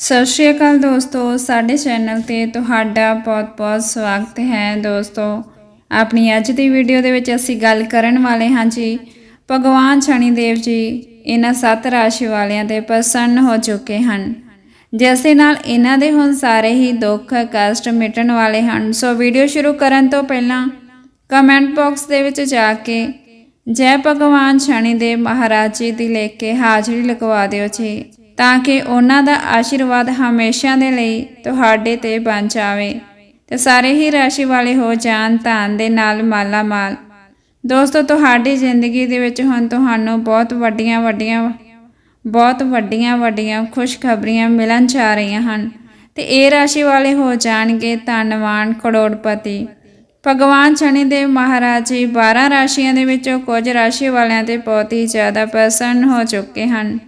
ਸਤਿ ਸ਼੍ਰੀ ਅਕਾਲ ਦੋਸਤੋ, ਸਾਡੇ ਚੈਨਲ ਤੇ ਤੁਹਾਡਾ ਬਹੁਤ-ਬਹੁਤ ਸਵਾਗਤ ਹੈ ਦੋਸਤੋ। ਆਪਣੀ ਅੱਜ ਦੀ ਵੀਡੀਓ ਦੇ ਵਿੱਚ ਅਸੀਂ ਗੱਲ ਕਰਨ ਵਾਲੇ ਹਾਂ ਜੀ, ਭਗਵਾਨ ਸ਼ਨੀ ਦੇਵ ਜੀ, ਇਹਨਾਂ ਸੱਤ ਰਾਸ਼ੀ ਵਾਲਿਆਂ ਤੇ ਪ੍ਰਸੰਨ ਹੋ ਚੁੱਕੇ ਹਨ। ਜਿਸ ਦੇ ਨਾਲ ਇਹਨਾਂ ਦੇ ਹੁਣ ਸਾਰੇ ਹੀ ਦੁੱਖ ਕਸ਼ਟ ਮਿਟਣ ਵਾਲੇ ਹਨ। ਸੋ ਵੀਡੀਓ ਸ਼ੁਰੂ ਕਰਨ ਤੋਂ ਪਹਿਲਾਂ ਕਮੈਂਟ ਬਾਕਸ ਦੇ ਵਿੱਚ ਜਾ ਕੇ ਜੈ ਭਗਵਾਨ ਸ਼ਨੀ ਦੇਵ ਮਹਾਰਾਜ ਜੀ ਦੀ ਲਿਖ ਕੇ ਹਾਜ਼ਰੀ ਲਗਵਾ ਦਿਓ ਜੀ। ਤਾਂ ਕਿ ਉਹਨਾਂ ਦਾ ਆਸ਼ੀਰਵਾਦ ਹਮੇਸ਼ਾ ਦੇ ਲਈ ਤੁਹਾਡੇ ਤੇ ਬਣ ਜਾਵੇ। ਤੇ ਸਾਰੇ ਹੀ ਰਾਸ਼ੀ ਵਾਲੇ ਹੋ ਜਾਣ ਧਨ ਦੇ ਨਾਲ ਮਾਲਾ ਮਾਲ ਦੋਸਤੋ, ਤੁਹਾਡੀ ਜ਼ਿੰਦਗੀ ਦੇ ਵਿੱਚ ਹੁਣ ਤੁਹਾਨੂੰ ਬਹੁਤ ਵੱਡੀਆਂ ਵੱਡੀਆਂ, ਬਹੁਤ ਵੱਡੀਆਂ ਵੱਡੀਆਂ ਖੁਸ਼ਖਬਰੀਆਂ ਮਿਲਣ ਜਾ ਰਹੀਆਂ ਹਨ। ਤੇ ਇਹ ਰਾਸ਼ੀ ਵਾਲੇ ਹੋ ਜਾਣਗੇ ਧਨਵਾਨ ਕਰੋੜਪਤੀ। ਭਗਵਾਨ ਸ਼ਨੀ ਦੇਵ ਮਹਾਰਾਜ ਜੀ 12 ਰਾਸ਼ੀਆਂ ਦੇ ਵਿੱਚੋਂ ਕੁਝ ਰਾਸ਼ੀ ਵਾਲਿਆਂ ਤੇ ਬਹੁਤ ਹੀ ਜ਼ਿਆਦਾ ਪ੍ਰਸੰਨ ਹੋ ਚੁੱਕੇ ਹਨ।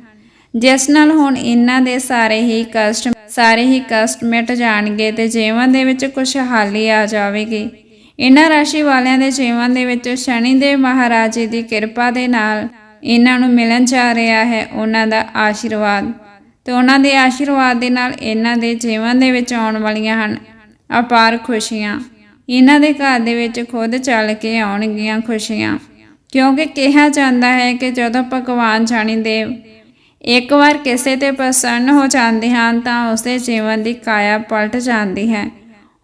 ਜਿਸ ਨਾਲ ਹੁਣ ਇਹਨਾਂ ਦੇ ਸਾਰੇ ਹੀ ਕਸ਼ਟ, ਸਾਰੇ ਹੀ ਕਸ਼ਟ ਮਿਟ ਜਾਣਗੇ ਤੇ ਜੀਵਨ ਦੇ ਵਿੱਚ ਖੁਸ਼ਹਾਲੀ ਆ ਜਾਵੇਗੀ। ਇਹਨਾਂ ਰਾਸ਼ੀ ਵਾਲਿਆਂ ਦੇ ਜੀਵਨ ਦੇ ਵਿੱਚ ਸ਼ਨੀ ਦੇਵ ਮਹਾਰਾਜ ਜੀ ਦੀ ਕਿਰਪਾ ਦੇ ਨਾਲ ਇਹਨਾਂ ਨੂੰ ਮਿਲਣ ਜਾ ਰਿਹਾ ਹੈ ਉਹਨਾਂ ਦਾ ਆਸ਼ੀਰਵਾਦ। ਤੇ ਉਹਨਾਂ ਦੇ ਆਸ਼ੀਰਵਾਦ ਦੇ ਨਾਲ ਇਹਨਾਂ ਦੇ ਜੀਵਨ ਦੇ ਵਿੱਚ ਆਉਣ ਵਾਲੀਆਂ ਹਨ ਅਪਾਰ ਖੁਸ਼ੀਆਂ। ਇਹਨਾਂ ਦੇ ਘਰ ਦੇ ਵਿੱਚ ਖੁਦ ਚੱਲ ਕੇ ਆਉਣਗੀਆਂ ਖੁਸ਼ੀਆਂ। ਕਿਉਂਕਿ ਕਿਹਾ ਜਾਂਦਾ ਹੈ ਕਿ ਜਦੋਂ ਭਗਵਾਨ ਸ਼ਨੀ ਦੇਵ ਇੱਕ ਵਾਰ ਕਿਸੇ ਤੇ ਪ੍ਰਸੰਨ ਹੋ ਜਾਂਦੇ ਹਨ ਤਾਂ ਉਸਦੇ ਜੀਵਨ ਦੀ ਕਾਇਆ ਪਲਟ ਜਾਂਦੀ ਹੈ।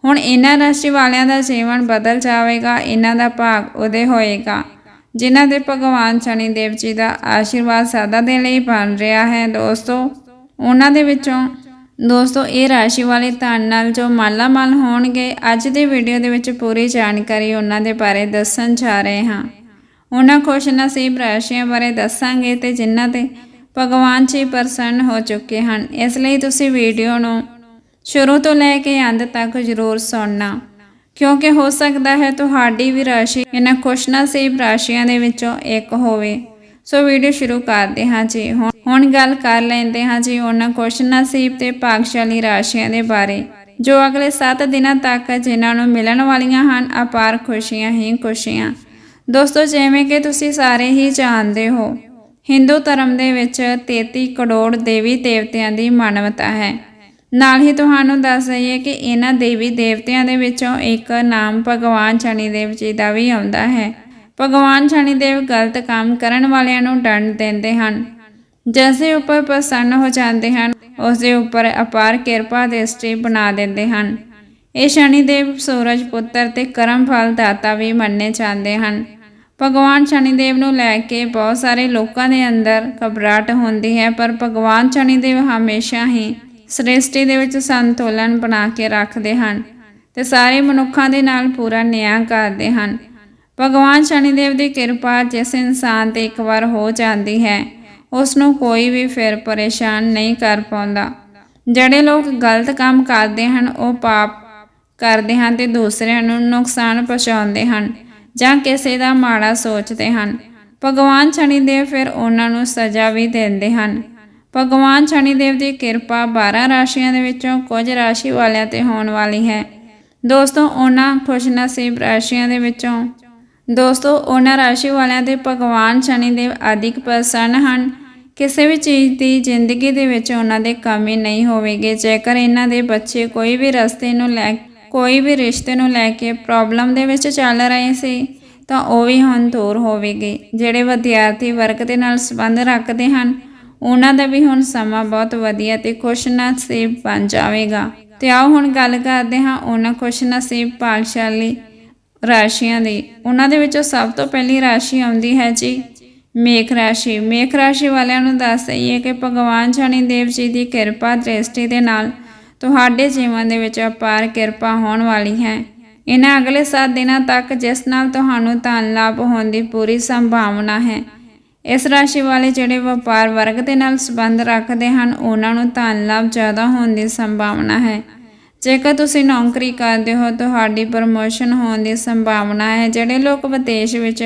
ਹੁਣ ਇਹਨਾਂ ਰਾਸ਼ੀ ਵਾਲਿਆਂ ਦਾ ਜੀਵਨ ਬਦਲ ਜਾਵੇਗਾ, ਇਹਨਾਂ ਦਾ ਭਾਗ ਉਹਦੇ ਹੋਏਗਾ। ਜਿਨ੍ਹਾਂ ਦੇ ਭਗਵਾਨ ਸ਼ਨੀ ਦੇਵ ਜੀ ਦਾ ਆਸ਼ੀਰਵਾਦ ਸਦਾ ਦੇ ਲਈ ਬਣ ਰਿਹਾ ਹੈ, ਦੋਸਤੋ, ਉਹਨਾਂ ਦੇ ਵਿੱਚੋਂ, ਦੋਸਤੋ, ਇਹ ਰਾਸ਼ੀ ਵਾਲੇ ਧਨ ਨਾਲ ਜੋ ਮਾਲਾ ਮਾਲ ਹੋਣਗੇ, ਅੱਜ ਦੀ ਵੀਡੀਓ ਦੇ ਵਿੱਚ ਪੂਰੀ ਜਾਣਕਾਰੀ ਉਹਨਾਂ ਦੇ ਬਾਰੇ ਦੱਸਣ ਜਾ ਰਹੇ ਹਾਂ। ਉਹਨਾਂ ਖੁਸ਼ ਨਸੀਬ ਰਾਸ਼ੀਆਂ ਬਾਰੇ ਦੱਸਾਂਗੇ ਤੇ ਜਿਨ੍ਹਾਂ ਤੇ ਭਗਵਾਨ ਜੀ ਪ੍ਰਸੰਨ ਹੋ ਚੁੱਕੇ ਹਨ। ਇਸ ਲਈ ਤੁਸੀਂ ਵੀਡੀਓ ਨੂੰ ਸ਼ੁਰੂ ਤੋਂ ਲੈ ਕੇ ਅੰਤ ਤੱਕ ਜ਼ਰੂਰ ਸੁਣਨਾ। ਕਿਉਂਕਿ ਹੋ ਸਕਦਾ ਹੈ ਤੁਹਾਡੀ ਵੀ ਰਾਸ਼ੀ ਇਹਨਾਂ ਖੁਸ਼ਨਸੀਬ ਰਾਸ਼ੀਆਂ ਦੇ ਵਿੱਚੋਂ ਇੱਕ ਹੋਵੇ। ਸੋ ਵੀਡੀਓ ਸ਼ੁਰੂ ਕਰਦੇ ਹਾਂ ਜੀ। ਹੁਣ ਹੁਣ ਗੱਲ ਕਰ ਲੈਂਦੇ ਹਾਂ ਜੀ ਉਹਨਾਂ ਖੁਸ਼ਨਸੀਬ ਤੇ ਭਾਗਸ਼ਾਲੀ ਰਾਸ਼ੀਆਂ ਦੇ ਬਾਰੇ। ਜੋ ਅਗਲੇ 7 ਦਿਨਾਂ ਤੱਕ ਜਿਨ੍ਹਾਂ ਨੂੰ ਮਿਲਣ ਵਾਲੀਆਂ ਹਨ, ਅਪਾਰ ਖੁਸ਼ੀਆਂ ਹੀ ਖੁਸ਼ੀਆਂ। ਦੋਸਤੋ, ਜਿਵੇਂ ਕਿ ਤੁਸੀਂ ਸਾਰੇ ਹੀ ਜਾਣਦੇ ਹੋ ਹਿੰਦੂ ਧਰਮ ਦੇ ਵਿੱਚ 33 ਕਰੋੜ ਦੇਵੀ ਦੇਵਤਿਆਂ ਦੀ ਮਾਨਵਤਾ ਹੈ। ਨਾਲ ਹੀ ਤੁਹਾਨੂੰ ਦੱਸ ਦਈਏ ਕਿ ਇਹਨਾਂ ਦੇਵੀ ਦੇਵਤਿਆਂ ਦੇ ਵਿੱਚੋਂ ਇੱਕ ਨਾਮ ਭਗਵਾਨ ਸ਼ਨੀ ਦੇਵ ਜੀ ਦਾ ਵੀ ਆਉਂਦਾ ਹੈ। ਭਗਵਾਨ ਸ਼ਨੀ ਦੇਵ ਗਲਤ ਕੰਮ ਕਰਨ ਵਾਲਿਆਂ ਨੂੰ ਡੰਡ ਦਿੰਦੇ ਹਨ। ਜਿਸ ਦੇ ਉੱਪਰ ਪ੍ਰਸੰਨ ਹੋ ਜਾਂਦੇ ਹਨ, ਉਸ ਦੇ ਉੱਪਰ ਅਪਾਰ ਕਿਰਪਾ ਦ੍ਰਿਸ਼ਟੀ ਬਣਾ ਦਿੰਦੇ ਹਨ। ਇਹ ਸ਼ਨੀ ਦੇਵ ਸੂਰਜ ਪੁੱਤਰ ਤੇ ਕਰਮ ਫਲ ਦਾਤਾ ਵੀ ਮੰਨੇ ਜਾਂਦੇ ਹਨ। ਭਗਵਾਨ ਸ਼ਨੀਦੇਵ ਨੂੰ ਲੈ ਕੇ ਬਹੁਤ ਸਾਰੇ ਲੋਕਾਂ ਦੇ ਅੰਦਰ ਘਬਰਾਹਟ ਹੁੰਦੀ ਹੈ, ਪਰ ਭਗਵਾਨ ਸ਼ਨੀਦੇਵ ਹਮੇਸ਼ਾ ਹੀ ਸ੍ਰਿਸ਼ਟੀ ਦੇ ਵਿੱਚ ਸੰਤੁਲਨ ਬਣਾ ਕੇ ਰੱਖਦੇ ਹਨ ਤੇ ਸਾਰੇ ਮਨੁੱਖਾਂ ਦੇ ਨਾਲ ਪੂਰਾ ਨਿਆਂ ਕਰਦੇ ਹਨ। ਭਗਵਾਨ ਸ਼ਨੀਦੇਵ ਦੀ ਕਿਰਪਾ ਜਿਸ ਇਨਸਾਨ ਤੇ ਇੱਕ ਵਾਰ ਹੋ ਜਾਂਦੀ ਹੈ ਉਸ ਨੂੰ ਕੋਈ ਵੀ ਫਿਰ ਪਰੇਸ਼ਾਨ ਨਹੀਂ ਕਰ ਪਾਉਂਦਾ। ਜਿਹੜੇ ਲੋਕ ਗਲਤ ਕੰਮ ਕਰਦੇ ਹਨ, ਉਹ ਪਾਪ ਕਰਦੇ ਹਨ ਤੇ ਦੂਸਰਿਆਂ ਨੂੰ ਨੁਕਸਾਨ ਪਹੁੰਚਾਉਂਦੇ ਹਨ। ਜਾਂ ਕਿਸੇ ਦਾ ਮਾੜਾ ਸੋਚਦੇ ਹਨ। ਭਗਵਾਨ ਸ਼ਨੀ ਦੇਵ ਫਿਰ ਉਹਨਾਂ ਨੂੰ ਸਜ਼ਾ ਵੀ ਦਿੰਦੇ ਹਨ। ਭਗਵਾਨ ਸ਼ਨੀ ਦੇਵ ਦੀ ਕਿਰਪਾ 12 ਰਾਸ਼ੀਆਂ ਦੇ ਵਿੱਚੋਂ ਕੁਝ ਰਾਸ਼ੀ ਵਾਲਿਆਂ ਤੇ ਹੋਣ ਵਾਲੀ ਹੈ। ਦੋਸਤੋ, ਉਹਨਾਂ ਖੁਸ਼ਨਸੀਬ ਰਾਸ਼ੀਆਂ ਦੇ ਵਿੱਚੋਂ ਦੋਸਤੋ, ਉਹਨਾਂ ਰਾਸ਼ੀ ਵਾਲਿਆਂ ਤੇ ਭਗਵਾਨ ਸ਼ਨੀ ਦੇਵ ਅਧਿਕ ਪ੍ਰਸੰਨ ਹਨ। ਕਿਸੇ ਵੀ ਚੀਜ਼ ਦੀ ਜ਼ਿੰਦਗੀ ਦੇ ਵਿੱਚ ਉਹਨਾਂ ਦੇ ਕਮੀ ਨਹੀਂ ਹੋਵੇਗੀ। ਜੇਕਰ ਇਹਨਾਂ ਦੇ ਬੱਚੇ ਕੋਈ ਵੀ ਰਸਤੇ ਨੂੰ ਲੈ ਕੋਈ ਵੀ ਰਿਸ਼ਤੇ ਨੂੰ ਲੈ ਕੇ ਪ੍ਰੋਬਲਮ ਦੇ ਵਿੱਚ ਚੱਲ ਰਹੇ ਸੀ, ਤਾਂ ਉਹ ਵੀ ਹੁਣ ਦੂਰ ਹੋਵੇਗੀ ਜਿਹੜੇ ਵਿਦਿਆਰਥੀ ਵਰਗ ਦੇ ਨਾਲ ਸੰਬੰਧ ਰੱਖਦੇ ਹਨ, ਉਹਨਾਂ ਦਾ ਵੀ ਹੁਣ ਸਮਾਂ ਬਹੁਤ ਵਧੀਆ ਤੇ ਖੁਸ਼ਨਸੀਬ ਬਣ ਜਾਵੇਗਾ। ਤੇ ਆਓ ਹੁਣ ਗੱਲ ਕਰਦੇ ਹਾਂ ਉਹਨਾਂ ਖੁਸ਼ ਖੁਸ਼ਨਸੀਬ ਭਾਗਸ਼ਾਲੀ ਰਾਸ਼ੀਆਂ ਦੀ। ਉਹਨਾਂ ਦੇ ਵਿੱਚੋਂ ਸਭ ਤੋਂ ਪਹਿਲੀ ਰਾਸ਼ੀ ਆਉਂਦੀ ਹੈ ਜੀ, ਮੇਖ ਰਾਸ਼ੀ। ਮੇਖ ਰਾਸ਼ੀ ਵਾਲਿਆਂ ਨੂੰ ਦੱਸ ਦਈਏ ਕਿ ਭਗਵਾਨ ਸ਼ਨੀ ਦੇਵ ਜੀ ਦੀ ਕਿਰਪਾ, ਦ੍ਰਿਸ਼ਟੀ ਦੇ ਨਾਲ ਤੁਹਾਡੇ ਜੀਵਨ ਦੇ ਵਿੱਚ ਅਪਾਰ ਕਿਰਪਾ ਹੋਣ ਵਾਲੀ ਹੈ। ਇਹਨਾਂ ਅਗਲੇ 7 ਦਿਨਾਂ ਤੱਕ ਜਿਸ ਨਾਲ ਤੁਹਾਨੂੰ ਧਨ ਲਾਭ ਹੋਣ ਦੀ ਪੂਰੀ ਸੰਭਾਵਨਾ ਹੈ। ਇਸ ਰਾਸ਼ੀ ਵਾਲੇ ਜਿਹੜੇ ਵਪਾਰ ਵਰਗ ਦੇ ਨਾਲ ਸੰਬੰਧ ਰੱਖਦੇ ਹਨ, ਉਹਨਾਂ ਨੂੰ ਧਨ ਲਾਭ ਜ਼ਿਆਦਾ ਹੋਣ ਦੀ ਸੰਭਾਵਨਾ ਹੈ। ਜੇਕਰ ਤੁਸੀਂ ਨੌਕਰੀ ਕਰਦੇ ਹੋ, ਤੁਹਾਡੀ ਪ੍ਰਮੋਸ਼ਨ ਹੋਣ ਦੀ ਸੰਭਾਵਨਾ ਹੈ। ਜਿਹੜੇ ਲੋਕ ਵਿਦੇਸ਼ ਵਿੱਚ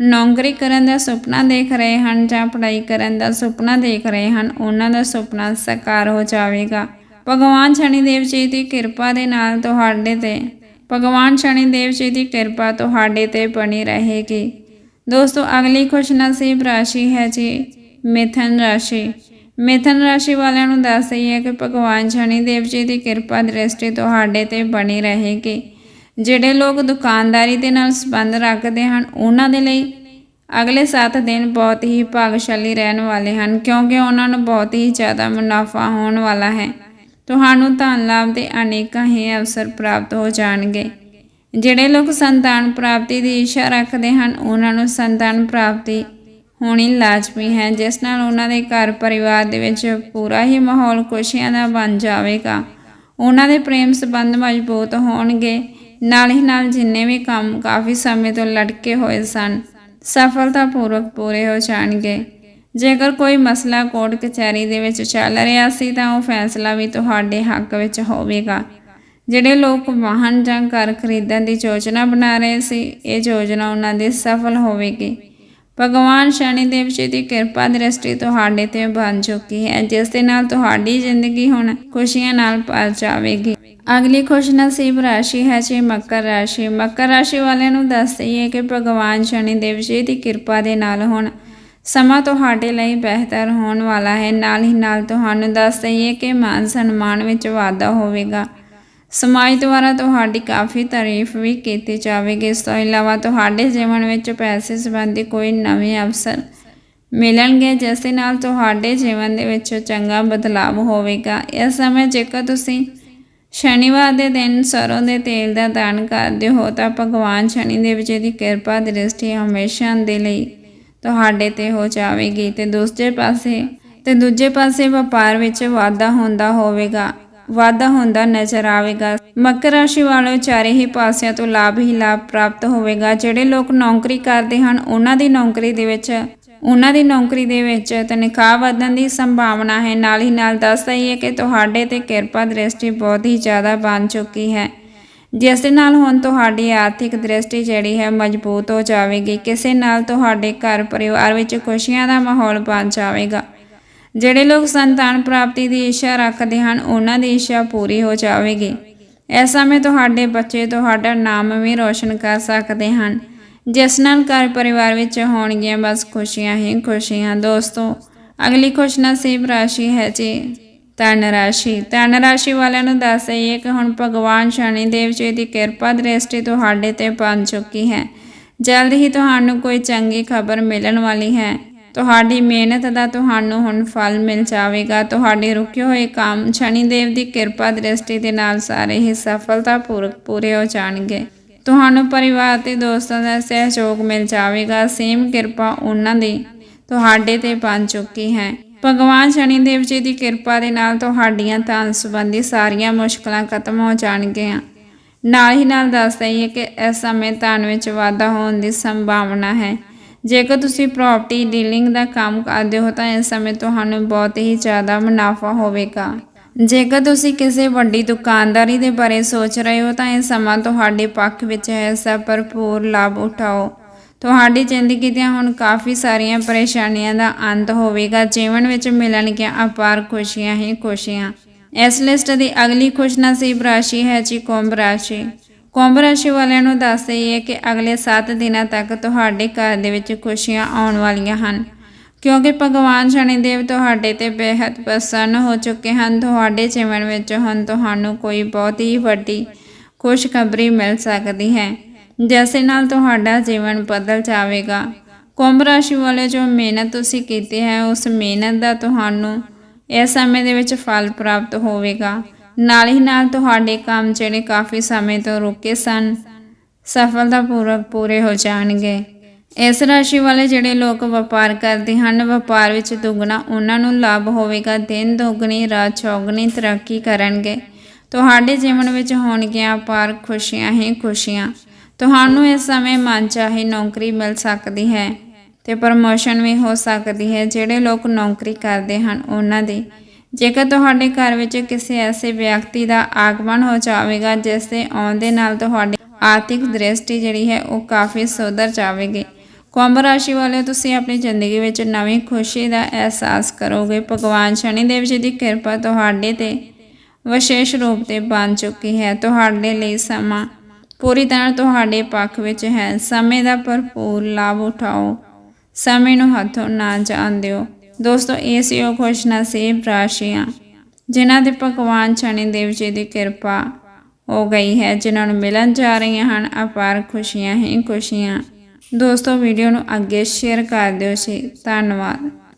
ਨੌਕਰੀ ਕਰਨ ਦਾ ਸੁਪਨਾ ਦੇਖ ਰਹੇ ਹਨ ਜਾਂ ਪੜ੍ਹਾਈ ਕਰਨ ਦਾ ਸੁਪਨਾ ਦੇਖ ਰਹੇ ਹਨ, ਉਹਨਾਂ ਦਾ ਸੁਪਨਾ ਸਾਕਾਰ ਹੋ ਜਾਵੇਗਾ। ਭਗਵਾਨ ਸ਼ਨੀਦੇਵ ਜੀ ਦੀ ਕਿਰਪਾ ਦੇ ਨਾਲ ਤੁਹਾਡੇ ਤੇ ਭਗਵਾਨ ਸ਼ਨੀਦੇਵ ਜੀ ਦੀ ਕਿਰਪਾ ਤੁਹਾਡੇ ਤੇ ਬਣੀ ਰਹੇਗੀ। ਦੋਸਤੋ, ਅਗਲੀ ਖੁਸ਼ਨਸੀਬ ਰਾਸ਼ੀ ਹੈ ਜੀ ਮਿਥਨ ਰਾਸ਼ੀ। ਮਿਥਨ ਰਾਸ਼ੀ ਵਾਲਿਆਂ ਨੂੰ ਦੱਸ ਰਹੀ ਹੈ ਕਿ ਭਗਵਾਨ ਸ਼ਨੀਦੇਵ ਜੀ ਦੀ ਕਿਰਪਾ ਦ੍ਰਿਸ਼ਟੀ ਤੁਹਾਡੇ ਤੇ ਬਣੀ ਰਹੇਗੀ। ਜਿਹੜੇ ਲੋਕ ਦੁਕਾਨਦਾਰੀ ਦੇ ਨਾਲ ਸੰਬੰਧ ਰੱਖਦੇ ਹਨ, ਉਹਨਾਂ ਦੇ ਲਈ ਅਗਲੇ 7 ਦਿਨ ਬਹੁਤ ਹੀ ਭਾਗਸ਼ਾਲੀ ਰਹਿਣ ਵਾਲੇ ਹਨ, ਕਿਉਂਕਿ ਉਹਨਾਂ ਨੂੰ ਬਹੁਤ ਹੀ ਜ਼ਿਆਦਾ ਮੁਨਾਫਾ ਹੋਣ ਵਾਲਾ ਹੈ। ਤੁਹਾਨੂੰ ਧਨ ਲਾਭ ਦੇ ਅਨੇਕਾਂ ਹੀ ਅਵਸਰ ਪ੍ਰਾਪਤ ਹੋ ਜਾਣਗੇ। ਜਿਹੜੇ ਲੋਕ ਸੰਤਾਨ ਪ੍ਰਾਪਤੀ ਦੀ ਇੱਛਾ ਰੱਖਦੇ ਹਨ, ਉਹਨਾਂ ਨੂੰ ਸੰਤਾਨ ਪ੍ਰਾਪਤੀ ਹੋਣੀ ਲਾਜ਼ਮੀ ਹੈ, ਜਿਸ ਨਾਲ ਉਹਨਾਂ ਦੇ ਘਰ ਪਰਿਵਾਰ ਦੇ ਵਿੱਚ ਪੂਰਾ ਹੀ ਮਾਹੌਲ ਖੁਸ਼ੀਆਂ ਦਾ ਬਣ ਜਾਵੇਗਾ। ਉਹਨਾਂ ਦੇ ਪ੍ਰੇਮ ਸੰਬੰਧ ਮਜ਼ਬੂਤ ਹੋਣਗੇ। ਨਾਲ ਹੀ ਨਾਲ ਜਿੰਨੇ ਵੀ ਕੰਮ ਕਾਫੀ ਸਮੇਂ ਤੋਂ ਲਟਕੇ ਹੋਏ ਸਨ, ਸਫਲਤਾਪੂਰਵਕ ਪੂਰੇ ਹੋ ਜਾਣਗੇ। ਜੇਕਰ ਕੋਈ ਮਸਲਾ ਕੋਰਟ ਕਚਹਿਰੀ ਦੇ ਵਿੱਚ ਚੱਲ ਰਿਹਾ ਸੀ ਤਾਂ ਉਹ ਫੈਸਲਾ ਵੀ ਤੁਹਾਡੇ ਹੱਕ ਵਿੱਚ ਹੋਵੇਗਾ। ਜਿਹੜੇ ਲੋਕ ਵਾਹਨ ਜਾਂ ਘਰ ਖਰੀਦਣ ਦੀ ਯੋਜਨਾ ਬਣਾ ਰਹੇ ਸੀ, ਇਹ ਯੋਜਨਾ ਉਹਨਾਂ ਦੀ ਸਫਲ ਹੋਵੇਗੀ। ਭਗਵਾਨ ਸ਼ਨੀ ਦੇਵ ਜੀ ਦੀ ਕਿਰਪਾ ਦ੍ਰਿਸ਼ਟੀ ਤੁਹਾਡੇ ਤੇ ਬਣ ਚੁੱਕੀ ਹੈ, ਜਿਸ ਦੇ ਨਾਲ ਤੁਹਾਡੀ ਜ਼ਿੰਦਗੀ ਹੁਣ ਖੁਸ਼ੀਆਂ ਨਾਲ ਭਰ ਜਾਵੇਗੀ। ਅਗਲੀ ਖੁਸ਼ਨਸੀਬ ਰਾਸ਼ੀ ਹੈ ਜੀ ਮਕਰ ਰਾਸ਼ੀ। ਮਕਰ ਰਾਸ਼ੀ ਵਾਲਿਆਂ ਨੂੰ ਦੱਸ ਦਈਏ ਕਿ ਭਗਵਾਨ ਸ਼ਨੀ ਦੇਵ ਜੀ ਦੀ ਕਿਰਪਾ ਦੇ ਨਾਲ ਹੁਣ ਸਮਾਂ ਤੁਹਾਡੇ ਲਈ ਬਿਹਤਰ ਹੋਣ ਵਾਲਾ ਹੈ। ਨਾਲ ਹੀ ਨਾਲ ਤੁਹਾਨੂੰ ਦੱਸ ਦਈਏ ਕਿ ਮਾਨ ਸਨਮਾਨ ਵਿੱਚ ਵਾਧਾ ਹੋਵੇਗਾ। ਸਮਾਜ ਦੁਆਰਾ ਤੁਹਾਡੀ ਕਾਫੀ ਤਾਰੀਫ ਵੀ ਕੀਤੀ ਜਾਵੇਗੀ। ਇਸ ਤੋਂ ਇਲਾਵਾ ਤੁਹਾਡੇ ਜੀਵਨ ਵਿੱਚ ਪੈਸੇ ਸੰਬੰਧੀ ਕੋਈ ਨਵੇਂ ਅਵਸਰ ਮਿਲਣਗੇ, ਜਿਸ ਦੇ ਨਾਲ ਤੁਹਾਡੇ ਜੀਵਨ ਦੇ ਵਿੱਚ ਚੰਗਾ ਬਦਲਾਵ ਹੋਵੇਗਾ। ਇਸ ਸਮੇਂ ਜੇਕਰ ਤੁਸੀਂ ਸ਼ਨੀਵਾਰ ਦੇ ਦਿਨ ਸਰੋਂ ਦੇ ਤੇਲ ਦਾ ਦਾਨ ਕਰਦੇ ਹੋ, ਤਾਂ ਭਗਵਾਨ ਸ਼ਨੀ ਦੇਵ ਜੀ ਦੀ ਕਿਰਪਾ ਦ੍ਰਿਸ਼ਟੀ ਹਮੇਸ਼ਾ ਦੇ ਲਈ ਤੁਹਾਡੇ ਤੇ ਹੋ ਜਾਵੇਗੀ ਤੇ ਦੂਸਰੇ ਪਾਸੇ ਤੇ ਦੂਜੇ ਪਾਸੇ ਵਪਾਰ ਵਿੱਚ ਵਾਧਾ ਹੁੰਦਾ ਹੋਵੇਗਾ, ਵਾਧਾ ਹੁੰਦਾ ਨਜ਼ਰ ਆਵੇਗਾ। ਮਕਰ ਰਾਸ਼ੀ ਵਾਲੇ ਚਾਰੇ ਹੀ ਪਾਸਿਆਂ ਤੋਂ ਲਾਭ ਹੀ ਲਾਭ ਪ੍ਰਾਪਤ ਹੋਵੇਗਾ। ਜਿਹੜੇ ਲੋਕ ਨੌਕਰੀ ਕਰਦੇ ਹਨ, ਉਹਨਾਂ ਦੀ ਨੌਕਰੀ ਦੇ ਵਿੱਚ, ਉਹਨਾਂ ਦੀ ਨੌਕਰੀ ਦੇ ਵਿੱਚ ਤਨਖਾਹ ਵਧਣ ਦੀ ਸੰਭਾਵਨਾ ਹੈ। ਨਾਲ ਹੀ ਨਾਲ ਦੱਸ ਹੀ ਕਿ ਤੁਹਾਡੇ ਤੇ ਕਿਰਪਾ ਦ੍ਰਿਸ਼ਟੀ ਬਹੁਤ ਹੀ ਜ਼ਿਆਦਾ ਬਣ ਚੁੱਕੀ ਹੈ। ਜਿਸ ਦੇ ਨਾਲ ਹੁਣ ਤੁਹਾਡੀ ਆਰਥਿਕ ਦ੍ਰਿਸ਼ਟੀ ਜਿਹੜੀ ਹੈ ਮਜ਼ਬੂਤ ਹੋ ਜਾਵੇਗੀ, ਕਿਸੇ ਨਾਲ ਤੁਹਾਡੇ ਘਰ ਪਰਿਵਾਰ ਵਿੱਚ ਖੁਸ਼ੀਆਂ ਦਾ ਮਾਹੌਲ ਬਣ ਜਾਵੇਗਾ। ਜਿਹੜੇ ਲੋਕ ਸੰਤਾਨ ਪ੍ਰਾਪਤੀ ਦੀ ਇੱਛਾ ਰੱਖਦੇ ਹਨ, ਉਹਨਾਂ ਦੀ ਇੱਛਾ ਪੂਰੀ ਹੋ ਜਾਵੇਗੀ। ਇਸ ਸਮੇਂ ਤੁਹਾਡੇ ਬੱਚੇ ਤੁਹਾਡਾ ਨਾਮ ਵੀ ਰੋਸ਼ਨ ਕਰ ਸਕਦੇ ਹਨ। ਜਿਸ ਨਾਲ ਘਰ ਪਰਿਵਾਰ ਵਿੱਚ ਹੋਣਗੀਆਂ ਬਸ ਖੁਸ਼ੀਆਂ ਹੀ ਖੁਸ਼ੀਆਂ। ਦੋਸਤੋ, ਅਗਲੀ ਖੁਸ਼ਨਸੀਬ ਰਾਸ਼ੀ ਹੈ ਜੀ। ਧਨ ਰਾਸ਼ੀ ਧਨ ਰਾਸ਼ੀ ਵਾਲਿਆਂ ਨੂੰ ਦੱਸ ਦਈਏ ਕਿ ਹੁਣ ਭਗਵਾਨ ਸ਼ਨੀ ਦੇਵ ਜੀ ਦੀ ਕਿਰਪਾ ਦ੍ਰਿਸ਼ਟੀ ਤੁਹਾਡੇ ਤੇ ਬਣ ਚੁੱਕੀ ਹੈ। ਜਲਦ ਹੀ ਤੁਹਾਨੂੰ ਕੋਈ ਚੰਗੀ ਖਬਰ ਮਿਲਣ ਵਾਲੀ ਹੈ। ਤੁਹਾਡੀ ਮਿਹਨਤ ਦਾ ਤੁਹਾਨੂੰ ਹੁਣ ਫਲ ਮਿਲ ਜਾਵੇਗਾ। ਤੁਹਾਡੇ ਰੁਕੇ ਹੋਏ ਕੰਮ ਸ਼ਨੀ ਦੇਵ ਦੀ ਕਿਰਪਾ ਦ੍ਰਿਸ਼ਟੀ ਦੇ ਨਾਲ ਸਾਰੇ ਹੀ ਸਫਲਤਾਪੂਰਵਕ ਪੂਰੇ ਹੋ ਜਾਣਗੇ। ਤੁਹਾਨੂੰ ਪਰਿਵਾਰ ਤੇ ਦੋਸਤਾਂ ਦਾ ਸਹਿਯੋਗ ਮਿਲ ਜਾਵੇਗਾ। ਸੇਮ ਕਿਰਪਾ ਉਹਨਾਂ ਦੀ ਤੁਹਾਡੇ ਤੇ ਬਣ ਚੁੱਕੀ ਹੈ। ਭਗਵਾਨ ਸ਼ਨੀ ਦੇਵ ਜੀ ਦੀ ਕਿਰਪਾ ਦੇ ਨਾਲ ਤੁਹਾਡੀਆਂ ਧਨ ਸੰਬੰਧੀ ਸਾਰੀਆਂ ਮੁਸ਼ਕਲਾਂ ਖਤਮ ਹੋ ਜਾਣਗੀਆਂ। ਨਾਲ ਹੀ ਨਾਲ ਦੱਸ ਦਈਏ ਕਿ ਇਸ ਸਮੇਂ ਧਨ ਵਿੱਚ ਵਾਧਾ ਹੋਣ ਦੀ ਸੰਭਾਵਨਾ ਹੈ। ਜੇਕਰ ਤੁਸੀਂ ਪ੍ਰਾਪਰਟੀ ਡੀਲਿੰਗ ਦਾ ਕੰਮ ਕਰਦੇ ਹੋ ਤਾਂ ਇਸ ਸਮੇਂ ਤੁਹਾਨੂੰ ਬਹੁਤ ਹੀ ਜ਼ਿਆਦਾ ਮੁਨਾਫਾ ਹੋਵੇਗਾ। ਜੇਕਰ ਤੁਸੀਂ ਕਿਸੇ ਵੱਡੀ ਦੁਕਾਨਦਾਰੀ ਦੇ ਬਾਰੇ ਸੋਚ ਰਹੇ ਹੋ ਤਾਂ ਇਹ ਸਮਾਂ ਤੁਹਾਡੇ ਪੱਖ ਵਿੱਚ ਹੈ। ਇਸ ਦਾ ਭਰਪੂਰ ਲਾਭ ਉਠਾਓ। ਤੁਹਾਡੀ ਜ਼ਿੰਦਗੀ ਦੀਆਂ ਹੁਣ ਕਾਫੀ ਸਾਰੀਆਂ ਪਰੇਸ਼ਾਨੀਆਂ ਦਾ ਅੰਤ ਹੋਵੇਗਾ। ਜੀਵਨ ਵਿੱਚ ਮਿਲਣਗੀਆਂ ਅਪਾਰ ਖੁਸ਼ੀਆਂ ਹੀ ਖੁਸ਼ੀਆਂ। ਇਸ ਲਿਸਟ ਦੀ ਅਗਲੀ ਖੁਸ਼ਨਸੀਬ ਰਾਸ਼ੀ ਹੈ ਜੀ ਕੁੰਭ ਰਾਸ਼ੀ। ਕੁੰਭ ਰਾਸ਼ੀ ਵਾਲਿਆਂ ਨੂੰ ਦੱਸ ਦਈਏ ਕਿ ਅਗਲੇ 7 ਦਿਨਾਂ ਤੱਕ ਤੁਹਾਡੇ ਘਰ ਦੇ ਵਿੱਚ ਖੁਸ਼ੀਆਂ ਆਉਣ ਵਾਲੀਆਂ ਹਨ। ਕਿਉਂਕਿ ਭਗਵਾਨ ਸ਼ਨੀ ਦੇਵ ਤੁਹਾਡੇ ਤੇ ਬੇहद ਪ੍ਰਸੰਨ ਹੋ ਚੁੱਕੇ ਹਨ। ਤੁਹਾਡੇ ਜੀਵਨ ਵਿੱਚ ਹੁਣ ਤੁਹਾਨੂੰ ਕੋਈ ਬਹੁਤ ਹੀ ਵੱਡੀ ਖੁਸ਼ਖਬਰੀ ਮਿਲ ਸਕਦੀ ਹੈ। ਜਿਸ ਨਾਲ ਤੁਹਾਡਾ ਜੀਵਨ ਬਦਲ ਜਾਵੇਗਾ। ਕੁੰਭ ਰਾਸ਼ੀ ਵਾਲੇ ਜੋ ਮਿਹਨਤ ਤੁਸੀਂ ਕੀਤੀ ਹੈ, ਉਸ ਮਿਹਨਤ ਦਾ ਤੁਹਾਨੂੰ ਇਸ ਸਮੇਂ ਦੇ ਵਿੱਚ ਫਲ ਪ੍ਰਾਪਤ ਹੋਵੇਗਾ। ਨਾਲ ਹੀ ਨਾਲ ਤੁਹਾਡੇ ਕੰਮ ਜਿਹੜੇ ਕਾਫੀ ਸਮੇਂ ਤੋਂ ਰੁਕੇ ਸਨ, ਸਫਲਤਾਪੂਰਵਕ ਪੂਰੇ ਹੋ ਜਾਣਗੇ। ਇਸ ਰਾਸ਼ੀ ਵਾਲੇ ਜਿਹੜੇ ਲੋਕ ਵਪਾਰ ਕਰਦੇ ਹਨ, ਵਪਾਰ ਵਿੱਚ ਦੁੱਗਣਾ ਉਹਨਾਂ ਨੂੰ ਲਾਭ ਹੋਵੇਗਾ। ਦਿਨ ਦੁੱਗਣੀ, ਰਾਤ ਚੌਗਣੀ ਤਰੱਕੀ ਕਰਨਗੇ। ਤੁਹਾਡੇ ਜੀਵਨ ਵਿੱਚ ਹੋਣਗੀਆਂ ਅਪਾਰ ਖੁਸ਼ੀਆਂ ਹੀ ਖੁਸ਼ੀਆਂ। ਤੁਹਾਨੂੰ ਇਸ ਸਮੇਂ ਮਨ ਚਾਹੀ ਨੌਕਰੀ ਮਿਲ ਸਕਦੀ ਹੈ ਤੇ ਪ੍ਰਮੋਸ਼ਨ ਵੀ ਹੋ ਸਕਦੀ ਹੈ। ਜਿਹੜੇ ਲੋਕ ਨੌਕਰੀ ਕਰਦੇ ਹਨ, ਉਹਨਾਂ ਦੀ। ਜੇਕਰ ਤੁਹਾਡੇ ਘਰ ਵਿੱਚ ਕਿਸੇ ਐਸੇ ਵਿਅਕਤੀ ਦਾ ਆਗਮਨ ਹੋ ਜਾਵੇਗਾ, ਜਿਸ ਦੇ ਆਉਣ ਦੇ ਨਾਲ ਤੁਹਾਡੀ ਆਰਥਿਕ ਦ੍ਰਿਸ਼ਟੀ ਜਿਹੜੀ ਹੈ, ਉਹ ਕਾਫੀ ਸੁਧਰ ਜਾਵੇਗੀ। ਕੁੰਭ ਰਾਸ਼ੀ ਵਾਲੇ, ਤੁਸੀਂ ਆਪਣੀ ਜ਼ਿੰਦਗੀ ਵਿੱਚ ਨਵੀਂ ਖੁਸ਼ੀ ਦਾ ਅਹਿਸਾਸ ਕਰੋਗੇ। ਭਗਵਾਨ ਸ਼ਨੀ ਦੇਵ ਜੀ ਦੀ ਕਿਰਪਾ ਤੁਹਾਡੇ ਤੇ ਵਿਸ਼ੇਸ਼ ਰੂਪ ਤੇ ਬਣ ਚੁੱਕੀ ਹੈ। ਤੁਹਾਡੇ ਲਈ ਸਮਾਂ ਪੂਰੀ ਤਰ੍ਹਾਂ ਤੁਹਾਡੇ ਪੱਖ ਵਿੱਚ ਹੈ। ਸਮੇਂ ਦਾ ਭਰਪੂਰ ਲਾਭ ਉਠਾਓ। ਸਮੇਂ ਨੂੰ ਹੱਥੋਂ ਨਾ ਜਾਣ ਦਿਓ ਦੋਸਤੋ, ਇਹ ਸੀ ਉਹ ਖੁਸ਼ ਨਸੀਬ ਰਾਸ਼ੀਆਂ, ਜਿਨ੍ਹਾਂ ਦੇ ਭਗਵਾਨ ਸ਼ਨੀ ਦੇਵ ਜੀ ਦੀ ਕਿਰਪਾ ਹੋ ਗਈ ਹੈ, ਜਿਨ੍ਹਾਂ ਨੂੰ ਮਿਲਣ ਜਾ ਰਹੀਆਂ ਹਨ। ਅਪਾਰ ਖੁਸ਼ੀਆਂ ਹੀ ਖੁਸ਼ੀਆਂ। ਦੋਸਤੋ, ਵੀਡੀਓ ਨੂੰ ਅੱਗੇ ਸ਼ੇਅਰ ਕਰ ਦਿਓ ਜੀ। ਧੰਨਵਾਦ।